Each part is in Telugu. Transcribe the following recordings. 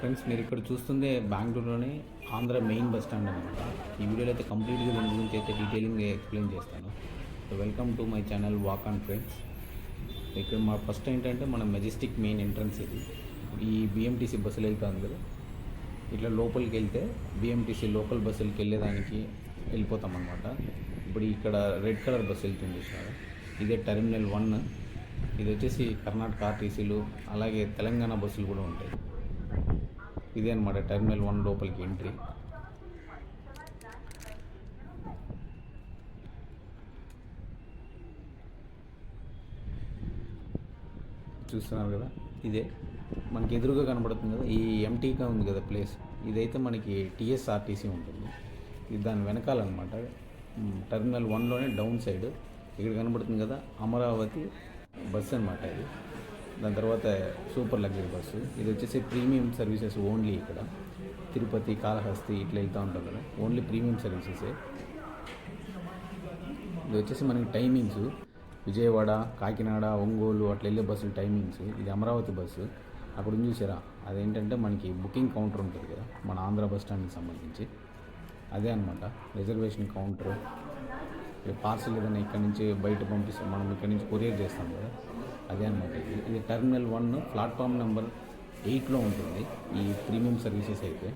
ఫ్రెండ్స్ మీరు ఇక్కడ చూస్తుందే బెంగళూరులోని ఆంధ్ర మెయిన్ బస్ స్టాండ్ అనమాట ఈ వీడియోలో అయితే కంప్లీట్గా దీని గురించి అయితే డీటెయిలింగ్ ఎక్స్ప్లెయిన్ చేస్తాను. So welcome to my channel walk on friends. ఇక్కడ మా ఫస్ట్ ఏంటంటే మన మెజెస్టిక్ మెయిన్ ఎంట్రన్స్ ఇది. ఈ బిఎంటీసీ బస్సులు వెళ్తాను కదా. ఇట్లా లోపలికి వెళ్తే బిఎంటీసీ లోకల్ బస్సులకి వెళ్ళేదానికి వెళ్ళిపోతాం అనమాట ఇప్పుడు ఇక్కడ రెడ్ కలర్ బస్సు వెళ్తుంది సార్ ఇదే టెర్మినల్ వన్. ఇది వచ్చేసి కర్ణాటక ఆర్టీసీలు అలాగే తెలంగాణ బస్సులు కూడా ఉంటాయి. ఇదే అనమాట టెర్మినల్ వన్ లోపలికి ఎంట్రీ చూస్తున్నారు కదా? ఇదే. మనకి ఎదురుగా కనబడుతుంది కదా? ఈ ఎంటీగా ఉంది కదా ప్లేస్ ఇదైతే మనకి టీఎస్ఆర్టీసీ ఉంటుంది. ఇది దాని వెనకాలన్నమాట టెర్మినల్ వన్లోనే డౌన్ సైడ్. ఇక్కడ కనబడుతుంది కదా? అమరావతి బస్సు అనమాట ఇది. దాని తర్వాత సూపర్ లగ్జరీ బస్సు. ఇది వచ్చేసి ప్రీమియం సర్వీసెస్ ఓన్లీ ఇక్కడ. తిరుపతి కాళహస్తి ఇట్లా వెళ్తూ ఉంటాం కదా. ఓన్లీ ప్రీమియం సర్వీసెసే ఇది వచ్చేసి మనకి టైమింగ్స్. విజయవాడ కాకినాడ ఒంగోలు అట్లా వెళ్ళే బస్సులు టైమింగ్స్. ఇది అమరావతి బస్సు. అక్కడ చూసారా? అదేంటంటే మనకి బుకింగ్ కౌంటర్ ఉంటుంది కదా మన ఆంధ్ర బస్ స్టాండ్కి సంబంధించి. అదే అనమాట రిజర్వేషన్ కౌంటర్. పార్సల్ ఏదైనా ఇక్కడ నుంచి బయట పంపిస్తాం మనం ఇక్కడ నుంచి కొరియర్ చేస్తాం కదా. అదే అనమాట ఇది. టర్మినల్ వన్ ప్లాట్ఫామ్ నెంబర్ ఎయిట్లో ఉంటుంది. ఈ ప్రీమియం సర్వీసెస్ అయితే.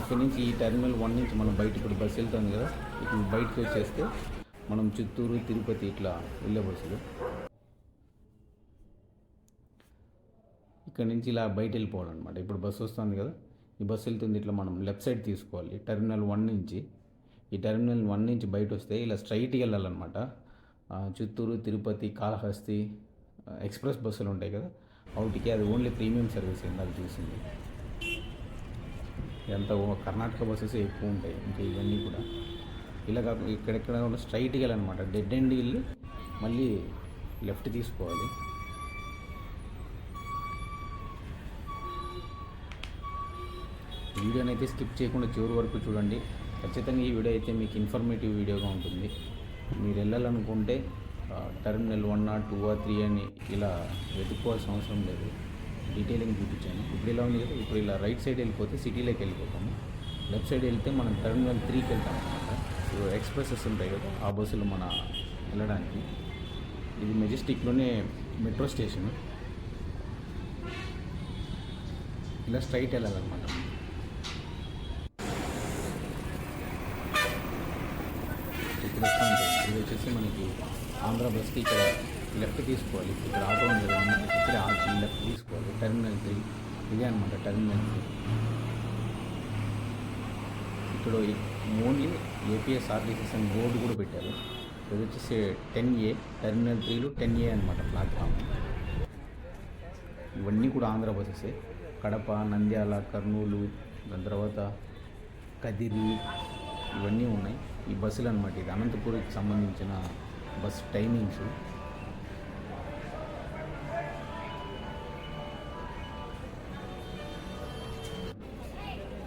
ఇక్కడ నుంచి ఈ టెర్మినల్ వన్ నుంచి మనం బయట ఇప్పుడు బస్సు వెళ్తుంది కదా ఇక్కడ బయటకు వచ్చేస్తే మనం చిత్తూరు తిరుపతి ఇట్లా వెళ్ళే బస్సులు ఇక్కడ నుంచి ఇలా బయట వెళ్ళిపోవడం అనమాట ఇప్పుడు బస్సు వస్తుంది కదా ఈ బస్సు వెళ్తుంది ఇట్లా మనం లెఫ్ట్ సైడ్ తీసుకోవాలి. టెర్మినల్ వన్ నుంచి. ఈ టెర్మినల్ వన్ నుంచి బయట వస్తే ఇలా స్ట్రైట్గా వెళ్ళాలన్నమాట. చిత్తూరు తిరుపతి కాళహస్తి ఎక్స్ప్రెస్ బస్సులు ఉంటాయి కదా వాటికి అది ఓన్లీ ప్రీమియం సర్వీస్ ఇందాక చూసింది ఇదంతా కర్ణాటక బస్సెస్ ఎక్కువ ఉంటాయి ఇంకా ఇవన్నీ కూడా. ఇలా కాకుండా ఇక్కడెక్కడ కూడా స్ట్రైట్కి వెళ్ళాలన్నమాట డెడ్ ఎండ్ వెళ్ళి మళ్ళీ లెఫ్ట్ తీసుకోవాలి. వీడియోని అయితే స్కిప్ చేయకుండా చివరి వరకు చూడండి. ఖచ్చితంగా ఈ వీడియో అయితే మీకు ఇన్ఫర్మేటివ్ వీడియోగా ఉంటుంది. మీరు వెళ్ళాలనుకుంటే టెర్మినల్ వన్ నాట్ టూ ఆ త్రీ అని ఇలా వెతుక్కోవాల్సిన అవసరం లేదు. డీటెయిలింగ్ చూపించాను. ఇప్పుడు ఇలా ఉంది కదా ఇప్పుడు ఇలా రైట్ సైడ్ వెళ్ళిపోతే సిటీలోకి వెళ్ళిపోతాము. లెఫ్ట్ సైడ్ వెళ్తే మనం టెర్మినల్ త్రీకి వెళ్తాం అనమాట ఇప్పుడు ఎక్స్ప్రెసెస్ ఉంటాయి కదా ఆ బస్సులు మన వెళ్ళడానికి. ఇది మెజెస్టిక్లోనే మెట్రో స్టేషన్ ఇలా స్ట్రైట్ వెళ్ళాలన్నమాట. ఇప్పుడు ఇది వచ్చేసి ఆంధ్ర బస్కి ఇక్కడ లెఫ్ట్ తీసుకోవాలి. ఇక్కడ ఆటో ఉంది ఇక్కడ లెఫ్ట్ తీసుకోవాలి. టెర్మినల్ త్రీ ఇదే అనమాట టెర్మినల్ త్రీ. ఇక్కడ ఓన్లీ ఏపీఎస్ఆర్టీసీస్ అని బోర్డు కూడా పెట్టారు. ఇది వచ్చేసి టెన్ ఏ టెర్మినల్ త్రీలు టెన్ ఏ అనమాట ప్లాట్ఫామ్ ఇవన్నీ కూడా ఆంధ్ర బస్సెసే. కడప నంద్యాల కర్నూలు దాని తర్వాత కదిరి ఇవన్నీ ఉన్నాయి. ఈ బస్సులు అనమాట ఇది. అనంతపూర్కి సంబంధించిన బస్ టైమింగ్స్.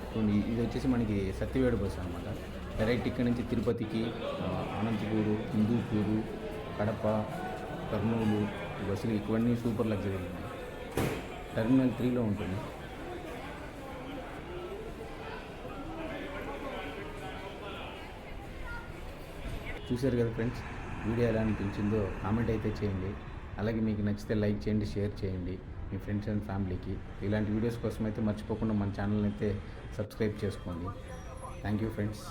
చూడండి, ఇది వచ్చేసి మనకి సత్యవేడు బస్సు అనమాట డైరెక్ట్ ఇక్కడ నుంచి తిరుపతికి అనంతపూరు హిందూపూరు కడప కర్నూలు బస్సులు ఇవన్నీ సూపర్ లగ్జరీ ఉన్నాయి టెర్మినల్ త్రీలో ఉంటుంది. చూశారు కదా ఫ్రెండ్స్? వీడియో ఎలా అనిపించిందో కామెంట్ అయితే చేయండి. అలాగే మీకు నచ్చితే లైక్ చేయండి షేర్ చేయండి మీ ఫ్రెండ్స్ అండ్ ఫ్యామిలీకి. ఇలాంటి వీడియోస్ కోసం అయితే మర్చిపోకుండా మన ఛానల్ అయితే సబ్స్క్రైబ్ చేసుకోండి. Thank you friends.